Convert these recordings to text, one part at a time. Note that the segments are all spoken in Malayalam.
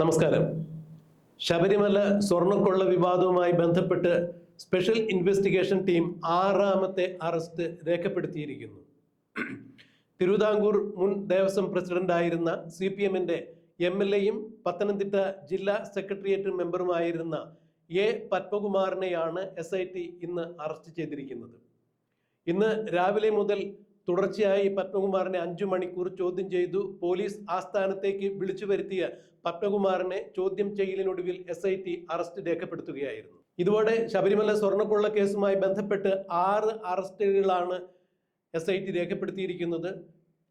നമസ്കാരം. ശബരിമല സ്വർണക്കൊള്ള വിവാദവുമായി ബന്ധപ്പെട്ട് സ്പെഷ്യൽ ഇൻവെസ്റ്റിഗേഷൻ ടീം ആറാമത്തെ അറസ്റ്റ് രേഖപ്പെടുത്തിയിരിക്കുന്നു. തിരുവിതാംകൂർ മുൻ ദേവസ്വം പ്രസിഡന്റായിരുന്ന സി പി എമ്മിന്റെ എം എൽ എയും പത്തനംതിട്ട ജില്ലാ സെക്രട്ടേറിയറ്റ് മെമ്പറുമായിരുന്ന എ പത്മകുമാറിനെയാണ് എസ് ഐ ടി ഇന്ന് അറസ്റ്റ് ചെയ്തിരിക്കുന്നത്. ഇന്ന് രാവിലെ മുതൽ തുടർച്ചയായി പത്മകുമാറിനെ അഞ്ചു മണിക്കൂർ ചോദ്യം ചെയ്തു പോലീസ് ആസ്ഥാനത്തേക്ക് വിളിച്ചു വരുത്തിയ പത്മകുമാറിനെ ചോദ്യം ചെയ്യലിനൊടുവിൽ എസ് ഐ ടി അറസ്റ്റ് രേഖപ്പെടുത്തുകയായിരുന്നു. ഇതോടെ ശബരിമല സ്വർണക്കൊള്ള കേസുമായി ബന്ധപ്പെട്ട് ആറ് അറസ്റ്റുകളാണ് എസ് ഐ ടി രേഖപ്പെടുത്തിയിരിക്കുന്നത്.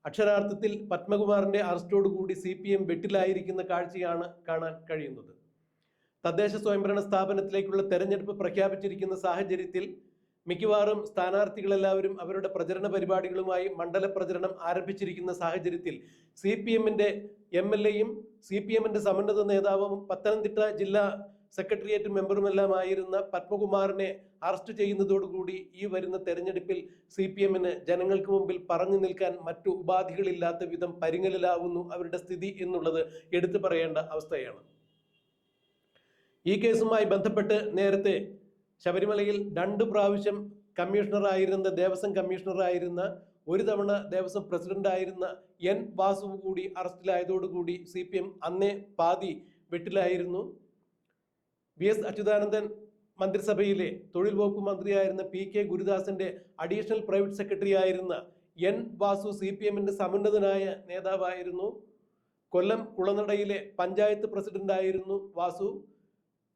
അക്ഷരാർത്ഥത്തിൽ പത്മകുമാറിന്റെ അറസ്റ്റോടുകൂടി സി പി എം വെട്ടിലായിരിക്കുന്ന കാഴ്ചയാണ് കാണാൻ കഴിയുന്നത്. തദ്ദേശ സ്വയംഭരണ സ്ഥാപനത്തിലേക്കുള്ള തെരഞ്ഞെടുപ്പ് പ്രഖ്യാപിച്ചിരിക്കുന്ന സാഹചര്യത്തിൽ മിക്കവാറും സ്ഥാനാർത്ഥികളെല്ലാവരും അവരുടെ പ്രചരണ പരിപാടികളുമായി മണ്ഡല പ്രചരണം ആരംഭിച്ചിരിക്കുന്ന സാഹചര്യത്തിൽ സി പി എമ്മിന്റെ എം എൽ എയും സി പി എമ്മിന്റെ സമന്നത നേതാവും പത്തനംതിട്ട ജില്ലാ സെക്രട്ടേറിയറ്റ് മെമ്പറുമെല്ലാമായിരുന്ന പത്മകുമാറിനെ അറസ്റ്റ് ചെയ്യുന്നതോടുകൂടി ഈ വരുന്ന തെരഞ്ഞെടുപ്പിൽ സി പി എമ്മിന് ജനങ്ങൾക്ക് മുമ്പിൽ പറഞ്ഞു നിൽക്കാൻ മറ്റു ഉപാധികളില്ലാത്ത വിധം പരിങ്ങലിലാവുന്നു അവരുടെ സ്ഥിതി എന്നുള്ളത് എടുത്തു പറയേണ്ട അവസ്ഥയാണ്. ഈ കേസുമായി ബന്ധപ്പെട്ട് നേരത്തെ ശബരിമലയിൽ രണ്ട് പ്രാവശ്യം കമ്മീഷണറായിരുന്ന ദേവസ്വം കമ്മീഷണറായിരുന്ന ഒരു തവണ ദേവസ്വം പ്രസിഡന്റായിരുന്ന എൻ വാസു കൂടി അറസ്റ്റിലായതോടുകൂടി സി പി എം അന്നേ പാതി വെട്ടിലായിരുന്നു. വി എസ് അച്യുതാനന്ദൻ മന്ത്രിസഭയിലെ തൊഴിൽ വകുപ്പ് മന്ത്രിയായിരുന്ന പി കെ ഗുരുദാസന്റെ അഡീഷണൽ പ്രൈവറ്റ് സെക്രട്ടറി ആയിരുന്ന എൻ വാസു സി പി എമ്മിന്റെ സമുന്നതനായ നേതാവായിരുന്നു. കൊല്ലം കുളനടയിലെ പഞ്ചായത്ത് പ്രസിഡന്റായിരുന്നു വാസു.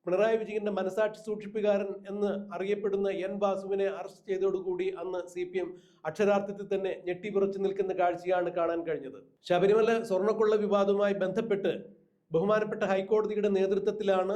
പിണറായി വിജയന്റെ മനസാക്ഷി സൂക്ഷിപ്പുകാരൻ എന്ന് അറിയപ്പെടുന്ന എൻ വാസുവിനെ അറസ്റ്റ് ചെയ്തതോടുകൂടി അന്ന് സി പി എം അക്ഷരാർത്ഥത്തിൽ തന്നെ ഞെട്ടിപുറച്ചു നിൽക്കുന്ന കാഴ്ചയാണ് കാണാൻ കഴിഞ്ഞത്. ശബരിമല സ്വർണക്കൊള്ള വിവാദവുമായി ബന്ധപ്പെട്ട് ബഹുമാനപ്പെട്ട ഹൈക്കോടതിയുടെ നേതൃത്വത്തിലാണ്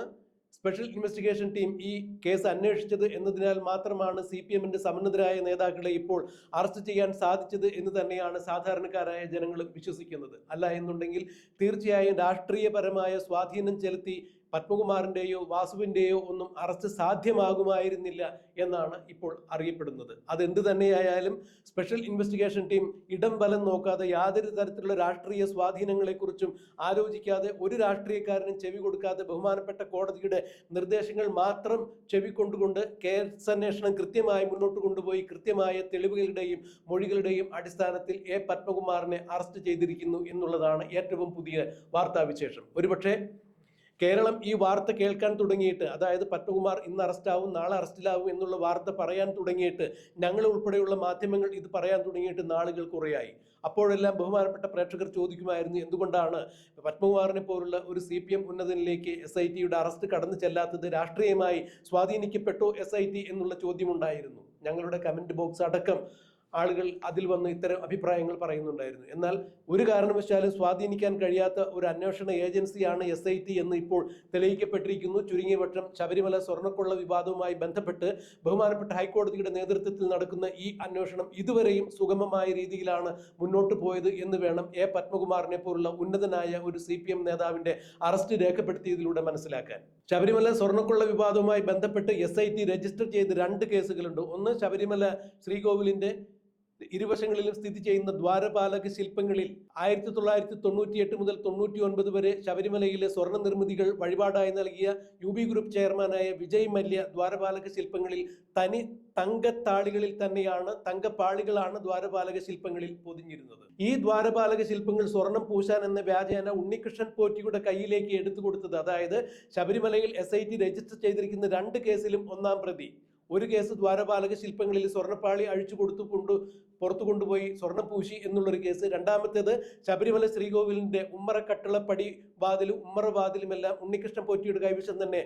സ്പെഷ്യൽ ഇൻവെസ്റ്റിഗേഷൻ ടീം ഈ കേസ് അന്വേഷിച്ചത് എന്നതിനാൽ മാത്രമാണ് സി പി എമ്മിന്റെ സമന്നതരായ നേതാക്കളെ ഇപ്പോൾ അറസ്റ്റ് ചെയ്യാൻ സാധിച്ചത് എന്ന് തന്നെയാണ് സാധാരണക്കാരായ ജനങ്ങൾ വിശ്വസിക്കുന്നത്. അല്ല എന്നുണ്ടെങ്കിൽ തീർച്ചയായും രാഷ്ട്രീയപരമായ സ്വാധീനം ചെലുത്തി പത്മകുമാറിന്റെയോ വാസുവിന്റെയോ ഒന്നും അറസ്റ്റ് സാധ്യമാകുമായിരുന്നില്ല എന്നാണ് ഇപ്പോൾ അറിയപ്പെടുന്നത്. അതെന്ത് തന്നെയായാലും സ്പെഷ്യൽ ഇൻവെസ്റ്റിഗേഷൻ ടീം ഇടം ബലം നോക്കാതെ യാതൊരു തരത്തിലുള്ള രാഷ്ട്രീയ സ്വാധീനങ്ങളെക്കുറിച്ചും ആലോചിക്കാതെ ഒരു രാഷ്ട്രീയക്കാരനും ചെവി കൊടുക്കാതെ ബഹുമാനപ്പെട്ട കോടതിയുടെ നിർദ്ദേശങ്ങൾ മാത്രം ചെവിക്കൊണ്ടുകൊണ്ട് കേസ് അന്വേഷണം കൃത്യമായി മുന്നോട്ട് കൊണ്ടുപോയി കൃത്യമായ തെളിവുകളുടെയും മൊഴികളുടെയും അടിസ്ഥാനത്തിൽ എ പത്മകുമാറിനെ അറസ്റ്റ് ചെയ്തിരിക്കുന്നു എന്നുള്ളതാണ് ഏറ്റവും പുതിയ വാർത്താവിശേഷം. ഒരുപക്ഷെ കേരളം ഈ വാർത്ത കേൾക്കാൻ തുടങ്ങിയിട്ട് അതായത് പത്മകുമാർ ഇന്ന് അറസ്റ്റാവും നാളെ അറസ്റ്റിലാവും എന്നുള്ള വാർത്ത പറയാൻ തുടങ്ങിയിട്ട് ഞങ്ങൾ ഉൾപ്പെടെയുള്ള മാധ്യമങ്ങൾ ഇത് പറയാൻ തുടങ്ങിയിട്ട് നാളുകൾ കുറയായി. അപ്പോഴെല്ലാം ബഹുമാനപ്പെട്ട പ്രേക്ഷകർ ചോദിക്കുമായിരുന്നു എന്തുകൊണ്ടാണ് പത്മകുമാറിനെ പോലുള്ള ഒരു സി പി എം ഉന്നതനിലേക്ക് എസ് ഐ ടിയുടെ അറസ്റ്റ് കടന്നു ചെല്ലാത്തത് രാഷ്ട്രീയമായി സ്വാധീനിക്കപ്പെട്ടോ എസ് ഐ ടി എന്നുള്ള ചോദ്യമുണ്ടായിരുന്നു ഞങ്ങളുടെ കമന്റ് ബോക്സ് അടക്കം ആളുകൾ അതിൽ വന്ന് ഇത്തരം അഭിപ്രായങ്ങൾ പറയുന്നുണ്ടായിരുന്നു. എന്നാൽ ഒരു കാരണവശാലും സ്വാധീനിക്കാൻ കഴിയാത്ത ഒരു അന്വേഷണ ഏജൻസിയാണ് എസ് ഐ ടി എന്ന് ഇപ്പോൾ തെളിയിക്കപ്പെട്ടിരിക്കുന്നു. ചുരുങ്ങിയ പക്ഷം ശബരിമല സ്വർണക്കൊള്ള വിവാദവുമായി ബന്ധപ്പെട്ട് ബഹുമാനപ്പെട്ട ഹൈക്കോടതിയുടെ നേതൃത്വത്തിൽ നടക്കുന്ന ഈ അന്വേഷണം ഇതുവരെയും സുഗമമായ രീതിയിലാണ് മുന്നോട്ട് പോയത് എന്ന് വേണം എ. പത്മകുമാറിനെ പോലുള്ള ഉന്നതനായ ഒരു സി പി എം നേതാവിന്റെ അറസ്റ്റ് രേഖപ്പെടുത്തിയതിലൂടെ മനസ്സിലാക്കാൻ. ശബരിമല സ്വർണക്കൊള്ള വിവാദവുമായി ബന്ധപ്പെട്ട് എസ് ഐ ടി രജിസ്റ്റർ ചെയ്ത് രണ്ട് കേസുകളുണ്ട്. ഒന്ന് ശബരിമല ശ്രീകോവിലിന്റെ ഇരുവശങ്ങളിലും സ്ഥിതി ചെയ്യുന്ന ദ്വാരപാലക ശില്പങ്ങളിൽ ആയിരത്തി തൊള്ളായിരത്തി തൊണ്ണൂറ്റിയെട്ട് മുതൽ തൊണ്ണൂറ്റി ഒൻപത് വരെ ശബരിമലയിലെ സ്വർണ നിർമ്മിതികൾ വഴിപാടായി നൽകിയ യു ബി ഗ്രൂപ്പ് ചെയർമാനായ വിജയ് മല്യ ദ്വാരപാലക ശില്പങ്ങളിൽ തനി തങ്കത്താളികളിൽ തന്നെയാണ് തങ്കപ്പാളികളാണ് ദ്വാരപാലക ശില്പങ്ങളിൽ പൊതിഞ്ഞിരുന്നത്. ഈ ദ്വാരപാലക ശില്പങ്ങൾ സ്വർണം പൂശാൻ എന്ന വ്യാജേന ഉണ്ണികൃഷ്ണൻ പോറ്റിയുടെ കയ്യിലേക്ക് എടുത്തു കൊടുത്തത്. അതായത് ശബരിമലയിൽ എസ് രജിസ്റ്റർ ചെയ്തിരിക്കുന്ന രണ്ട് കേസിലും ഒന്നാം പ്രതി. ഒരു കേസ് ദ്വാരപാലക ശില്പങ്ങളിൽ സ്വർണപ്പാളി അഴിച്ചു കൊടുത്തു കൊണ്ട് പുറത്തു കൊണ്ടുപോയി സ്വർണം പൂശി എന്നുള്ളൊരു കേസ്. രണ്ടാമത്തേത് ശബരിമല ശ്രീകോവിലിന്റെ ഉമ്മറ കട്ടിളപ്പടി വാതിലും ഉമ്മറ വാതിലുമെല്ലാം ഉണ്ണികൃഷ്ണൻ പോറ്റിയുടെ കൈവശം തന്നെ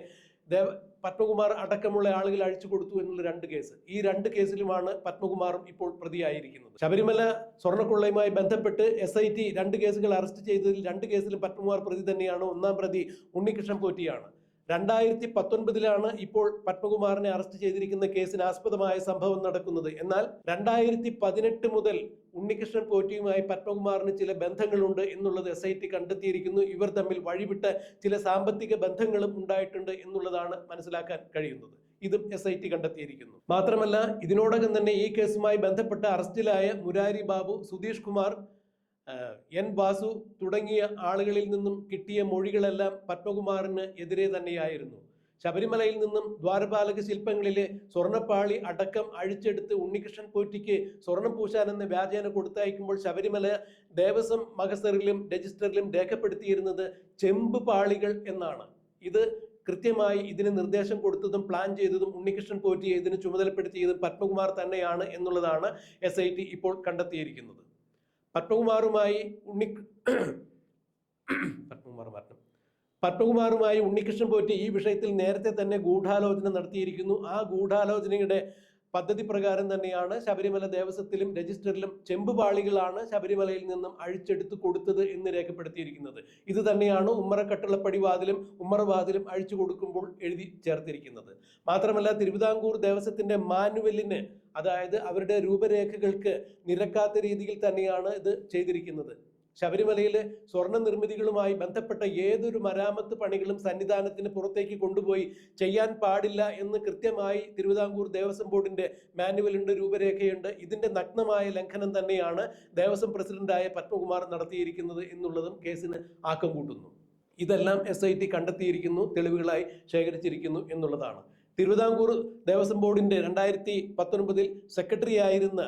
ദേവ പത്മകുമാർ അടക്കമുള്ള ആളുകൾ അഴിച്ചു കൊടുത്തു എന്നുള്ള രണ്ട് കേസ്. ഈ രണ്ട് കേസിലുമാണ് പത്മകുമാറും ഇപ്പോൾ പ്രതിയായിരിക്കുന്നത്. ശബരിമല സ്വർണക്കൊള്ളയുമായി ബന്ധപ്പെട്ട് എസ് ഐ ടി രണ്ട് കേസുകൾ അറസ്റ്റ് ചെയ്തതിൽ രണ്ട് കേസിലും പത്മകുമാർ പ്രതി തന്നെയാണ്. ഒന്നാം പ്രതി ഉണ്ണികൃഷ്ണൻ പോറ്റിയാണ്. രണ്ടായിരത്തി പത്തൊൻപതിലാണ് ഇപ്പോൾ പത്മകുമാറിനെ അറസ്റ്റ് ചെയ്തിരിക്കുന്ന കേസിന് ആസ്പദമായ സംഭവം നടക്കുന്നത്. എന്നാൽ രണ്ടായിരത്തി പതിനെട്ട് മുതൽ ഉണ്ണികൃഷ്ണൻ പോറ്റിയുമായി പത്മകുമാറിന് ചില ബന്ധങ്ങളുണ്ട് എന്നുള്ളത് എസ് ഐ ടി കണ്ടെത്തിയിരിക്കുന്നു. ഇവർ തമ്മിൽ വഴിവിട്ട ചില സാമ്പത്തിക ബന്ധങ്ങളും ഉണ്ടായിട്ടുണ്ട് എന്നുള്ളതാണ് മനസ്സിലാക്കാൻ കഴിയുന്നത്. ഇതും എസ് ഐ ടി കണ്ടെത്തിയിരിക്കുന്നു. മാത്രമല്ല ഇതിനോടകം തന്നെ ഈ കേസുമായി ബന്ധപ്പെട്ട് അറസ്റ്റിലായ മുരാരി ബാബു സുധീഷ് കുമാർ എൻ ബാസു തുടങ്ങിയ ആളുകളിൽ നിന്നും കിട്ടിയ മൊഴികളെല്ലാം പത്മകുമാറിന് എതിരെ തന്നെയായിരുന്നു. ശബരിമലയിൽ നിന്നും ദ്വാരപാലക ശില്പങ്ങളിലെ സ്വർണപ്പാളി അടക്കം അഴിച്ചെടുത്ത് ഉണ്ണികൃഷ്ണൻ പോറ്റിക്ക് സ്വർണം പൂശാൻ എന്ന വ്യാജേന കൊടുത്തയക്കുമ്പോൾ ശബരിമല ദേവസ്വം മഹസറിലും രജിസ്റ്ററിലും രേഖപ്പെടുത്തിയിരുന്നത് ചെമ്പ് പാളികൾ എന്നാണ്. ഇത് കൃത്യമായി ഇതിന് നിർദ്ദേശം കൊടുത്തതും പ്ലാൻ ചെയ്തതും ഉണ്ണികൃഷ്ണൻ പോറ്റിയെ ഇതിന് ചുമതലപ്പെടുത്തിയതും പത്മകുമാർ തന്നെയാണ് എന്നുള്ളതാണ് എസ് ഇപ്പോൾ കണ്ടെത്തിയിരിക്കുന്നത്. പത്മകുമാറുമായി ഉണ്ണി പത്മകുമാർ മാറ്റം പത്മകുമാറുമായി ഉണ്ണികൃഷ്ണൻ പോറ്റി ഈ വിഷയത്തിൽ നേരത്തെ തന്നെ ഗൂഢാലോചന നടത്തിയിരിക്കുന്നു. ആ ഗൂഢാലോചനയുടെ പദ്ധതി പ്രകാരം തന്നെയാണ് ശബരിമല ദേവസ്വത്തിലും രജിസ്റ്ററിലും ചെമ്പുപാളികളാണ് ശബരിമലയിൽ നിന്നും അഴിച്ചെടുത്ത് കൊടുത്തത് എന്ന് രേഖപ്പെടുത്തിയിരിക്കുന്നത്. ഇത് തന്നെയാണ് ഉമ്മറക്കട്ടുള്ളപ്പടി വാതിലും ഉമ്മറവാതിലും അഴിച്ചു കൊടുക്കുമ്പോൾ എഴുതി ചേർത്തിരിക്കുന്നത്. മാത്രമല്ല തിരുവിതാംകൂർ ദേവസ്വത്തിന്റെ മാനുവലിന് അതായത് അവരുടെ രൂപരേഖകൾക്ക് നിരക്കാത്ത രീതിയിൽ തന്നെയാണ് ഇത് ചെയ്തിരിക്കുന്നത്. ശബരിമലയിലെ സ്വർണ നിർമ്മിതികളുമായി ബന്ധപ്പെട്ട ഏതൊരു മരാമത്ത് പണികളും സന്നിധാനത്തിന് പുറത്തേക്ക് കൊണ്ടുപോയി ചെയ്യാൻ പാടില്ല എന്ന് കൃത്യമായി തിരുവിതാംകൂർ ദേവസ്വം ബോർഡിന്റെ മാനുവലുണ്ട് രൂപരേഖയുണ്ട്. ഇതിന്റെ നഗ്നമായ ലംഘനം തന്നെയാണ് ദേവസ്വം പ്രസിഡന്റായ പത്മകുമാർ നടത്തിയിരിക്കുന്നത് എന്നുള്ളതും കേസിന് ആക്കം കൂട്ടുന്നു. ഇതെല്ലാം എസ് ഐ ടി കണ്ടെത്തിയിരിക്കുന്നു തെളിവുകളായി ശേഖരിച്ചിരിക്കുന്നു എന്നുള്ളതാണ്. തിരുവിതാംകൂർ ദേവസ്വം ബോർഡിന്റെ രണ്ടായിരത്തി പത്തൊൻപതിൽ സെക്രട്ടറി ആയിരുന്ന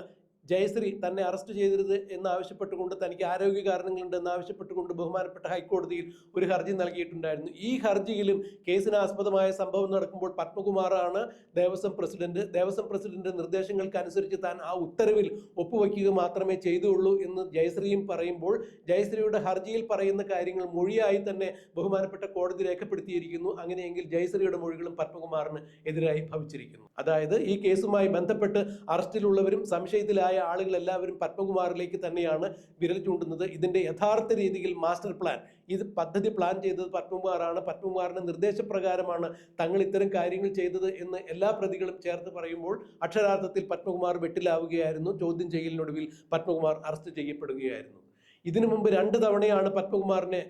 ജയശ്രീ തന്നെ അറസ്റ്റ് ചെയ്തരുത് എന്നാവശ്യപ്പെട്ടുകൊണ്ട് തനിക്ക് ആരോഗ്യ കാരണങ്ങളുണ്ട് എന്നാവശ്യപ്പെട്ടുകൊണ്ട് ബഹുമാനപ്പെട്ട ഹൈക്കോടതിയിൽ ഒരു ഹർജി നൽകിയിട്ടുണ്ടായിരുന്നു. ഈ ഹർജിയിലും കേസിന് ആസ്പദമായ സംഭവം നടക്കുമ്പോൾ പത്മകുമാറാണ് ദേവസ്വം പ്രസിഡന്റ്. ദേവസ്വം പ്രസിഡന്റ് നിർദ്ദേശങ്ങൾക്ക് അനുസരിച്ച് താൻ ആ ഉത്തരവിൽ ഒപ്പുവയ്ക്കുക മാത്രമേ ചെയ്തുള്ളൂ എന്ന് ജയശ്രീയും പറയുമ്പോൾ ജയശ്രീയുടെ ഹർജിയിൽ പറയുന്ന കാര്യങ്ങൾ മൊഴിയായി തന്നെ ബഹുമാനപ്പെട്ട കോടതി രേഖപ്പെടുത്തിയിരിക്കുന്നു. അങ്ങനെയെങ്കിൽ ജയശ്രീയുടെ മൊഴികളും പത്മകുമാറിന് എതിരായി ഭവിച്ചിരിക്കുന്നു. അതായത് ഈ കേസുമായി ബന്ധപ്പെട്ട് അറസ്റ്റിലുള്ളവരും സംശയത്തിലായ ആളുകൾ എല്ലാവരും പത്മകുമാറിലേക്ക് തന്നെയാണ് വിരൽ ചൂണ്ടുന്നത്. ഇതിന്റെ യഥാർത്ഥ രീതിയിൽ മാസ്റ്റർ പ്ലാൻ. ഇത് പദ്ധതി പ്ലാൻ ചെയ്തത് പത്മകുമാറാണ്. പത്മകുമാറിന്റെ നിർദ്ദേശപ്രകാരമാണ് തങ്ങൾ ഇത്തരം കാര്യങ്ങൾ ചെയ്തത് എന്ന് എല്ലാ പ്രതികളും ചേർത്ത് പറയുമ്പോൾ അക്ഷരാർത്ഥത്തിൽ പത്മകുമാർ വെട്ടിലാവുകയായിരുന്നു. ചോദ്യം ചെയ്യലിനൊടുവിൽ പത്മകുമാർ അറസ്റ്റ് ചെയ്യപ്പെടുകയായിരുന്നു. ഇതിനു മുമ്പ് രണ്ട് തവണയാണ് പത്മകുമാറിനെ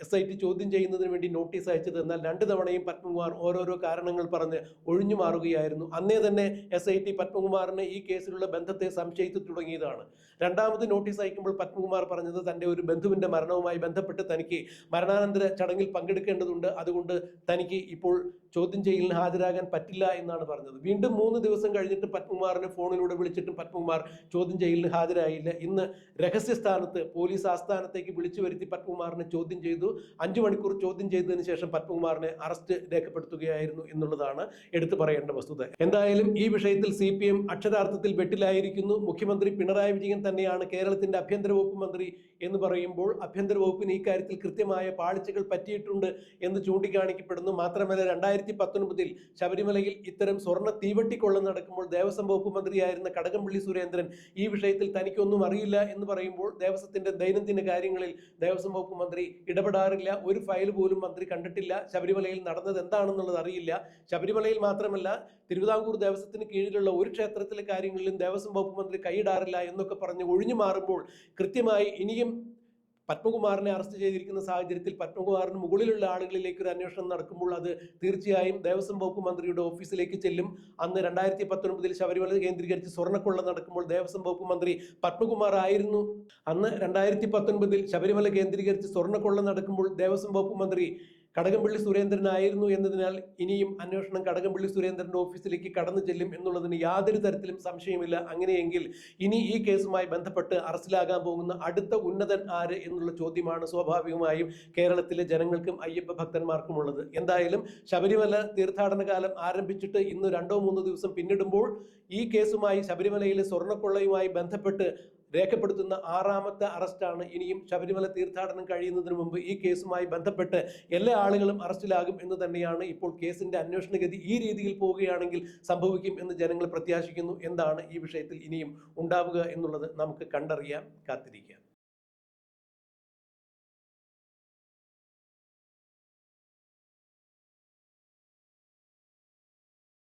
എസ് ഐ ടി ചോദ്യം ചെയ്യുന്നതിന് വേണ്ടി നോട്ടീസ് അയച്ചത് എന്നാൽ രണ്ട് തവണയും പത്മകുമാർ ഓരോരോ കാരണങ്ങൾ പറഞ്ഞ് ഒഴിഞ്ഞു മാറുകയായിരുന്നു. അന്നേ തന്നെ എസ് ഐ ടി പത്മകുമാറിന് ഈ കേസിലുള്ള ബന്ധത്തെ സംശയിച്ചു തുടങ്ങിയതാണ്. രണ്ടാമത് നോട്ടീസ് അയക്കുമ്പോൾ പത്മകുമാർ പറഞ്ഞത് തന്റെ ഒരു ബന്ധുവിന്റെ മരണവുമായി ബന്ധപ്പെട്ട് തനിക്ക് മരണാനന്തര ചടങ്ങിൽ പങ്കെടുക്കേണ്ടതുണ്ട്. അതുകൊണ്ട് തനിക്ക് ഇപ്പോൾ ചോദ്യം ചെയ്യലിന് ഹാജരാകാൻ പറ്റില്ല എന്നാണ് പറഞ്ഞത്. വീണ്ടും മൂന്ന് ദിവസം കഴിഞ്ഞിട്ട് പത്മകുമാറിനെ ഫോണിലൂടെ വിളിച്ചിട്ടും പത്മകുമാർ ചോദ്യം ചെയ്യലിന് ഹാജരായില്ല. ഇന്ന് രഹസ്യസ്ഥാനത്ത് പോലീസ് ആസ്ഥാനത്തേക്ക് വിളിച്ചു വരുത്തി പത്മകുമാറിനെ ചോദ്യം ചെയ്തു. അഞ്ചു മണിക്കൂർ ചോദ്യം ചെയ്തതിന് ശേഷം പത്മകുമാറിനെ അറസ്റ്റ് രേഖപ്പെടുത്തുകയായിരുന്നു എന്നുള്ളതാണ് എടുത്തു പറയേണ്ട വസ്തുത. എന്തായാലും ഈ വിഷയത്തിൽ സി അക്ഷരാർത്ഥത്തിൽ വെട്ടിലായിരിക്കുന്നു. മുഖ്യമന്ത്രി പിണറായി വിജയൻ തന്നെയാണ് കേരളത്തിന്റെ ആഭ്യന്തര വകുപ്പ് മന്ത്രി എന്ന് പറയുമ്പോൾ ആഭ്യന്തര വകുപ്പിന് കാര്യത്തിൽ കൃത്യമായ പാളിച്ചകൾ പറ്റിയിട്ടുണ്ട് എന്ന് ചൂണ്ടിക്കാണിക്കപ്പെടുന്നു. മാത്രമല്ല രണ്ടായിരത്തി പത്തൊൻപതിൽ ശബരിമലയിൽ ഇത്തരം സ്വർണ തീവട്ടിക്കൊള്ള നടക്കുമ്പോൾ ദേവസ്വം വകുപ്പ് മന്ത്രിയായിരുന്ന കടകംപള്ളി സുരേന്ദ്രൻ ഈ വിഷയത്തിൽ തനിക്കൊന്നും അറിയില്ല എന്ന് പറയുമ്പോൾ ദേവസ്വത്തിന്റെ ദൈനംദിന കാര്യങ്ങളിൽ ദേവസ്വം വകുപ്പ് മന്ത്രി ഇടപെടാറില്ല. ഒരു ഫയൽ പോലും മന്ത്രി കണ്ടിട്ടില്ല. ശബരിമലയിൽ നടന്നത് എന്താണെന്നുള്ളത് അറിയില്ല. ശബരിമലയിൽ മാത്രമല്ല തിരുവിതാംകൂർ ദേവസ്വത്തിന് കീഴിലുള്ള ഒരു ക്ഷേത്രത്തിലെ കാര്യങ്ങളിലും ദേവസ്വം വകുപ്പ് മന്ത്രി കൈയിടാറില്ല എന്നൊക്കെ പറഞ്ഞ് ഒഴിഞ്ഞു മാറുമ്പോൾ കൃത്യമായി ഇനിയും പത്മകുമാറിനെ അറസ്റ്റ് ചെയ്തിരിക്കുന്ന സാഹചര്യത്തിൽ പത്മകുമാറിന് മുകളിലുള്ള ആളുകളിലേക്ക് ഒരു അന്വേഷണം നടക്കുമ്പോൾ അത് തീർച്ചയായും ദേവസ്വം വകുപ്പ് മന്ത്രിയുടെ ഓഫീസിലേക്ക് ചെല്ലും. അന്ന് രണ്ടായിരത്തി പത്തൊൻപതിൽ ശബരിമല കേന്ദ്രീകരിച്ച് സ്വർണക്കൊള്ള നടക്കുമ്പോൾ ദേവസ്വം വകുപ്പ് മന്ത്രി പത്മകുമാർ ആയിരുന്നു. അന്ന് രണ്ടായിരത്തി പത്തൊൻപതിൽ ശബരിമല കേന്ദ്രീകരിച്ച് സ്വർണക്കൊള്ള നടക്കുമ്പോൾ ദേവസ്വം വകുപ്പ് മന്ത്രി കടകംപള്ളി സുരേന്ദ്രനായിരുന്നു എന്നതിനാൽ ഇനിയും അന്വേഷണം കടകംപള്ളി സുരേന്ദ്രന്റെ ഓഫീസിലേക്ക് കടന്നു ചെല്ലും എന്നുള്ളതിന് യാതൊരു തരത്തിലും സംശയമില്ല. അങ്ങനെയെങ്കിൽ ഇനി ഈ കേസുമായി ബന്ധപ്പെട്ട് അറസ്റ്റിലാകാൻ പോകുന്ന അടുത്ത ഉന്നതൻ ആര് എന്നുള്ള ചോദ്യമാണ് സ്വാഭാവികമായും കേരളത്തിലെ ജനങ്ങൾക്കും അയ്യപ്പ ഭക്തന്മാർക്കുമുള്ളത്. എന്തായാലും ശബരിമല തീർത്ഥാടന കാലം ആരംഭിച്ചിട്ട് ഇന്ന് രണ്ടോ മൂന്നോ ദിവസം പിന്നിടുമ്പോൾ ഈ കേസുമായി ശബരിമലയിലെ സ്വർണക്കൊള്ളയുമായി ബന്ധപ്പെട്ട് രേഖപ്പെടുത്തുന്ന ആറാമത്തെ അറസ്റ്റാണ്. ഇനിയും ശബരിമല തീർത്ഥാടനം കഴിയുന്നതിന് മുമ്പ് ഈ കേസുമായി ബന്ധപ്പെട്ട് എല്ലാ ആളുകളും അറസ്റ്റിലാകും എന്ന് തന്നെയാണ് ഇപ്പോൾ കേസിന്റെ അന്വേഷണ ഗതി ഈ രീതിയിൽ പോവുകയാണെങ്കിൽ സംഭവിക്കും എന്ന് ജനങ്ങൾ പ്രത്യാശിക്കുന്നു. എന്താണ് ഈ വിഷയത്തിൽ ഇനിയും ഉണ്ടാവുക എന്നുള്ളത് നമുക്ക് കണ്ടറിയാം കാത്തിരിക്കാം.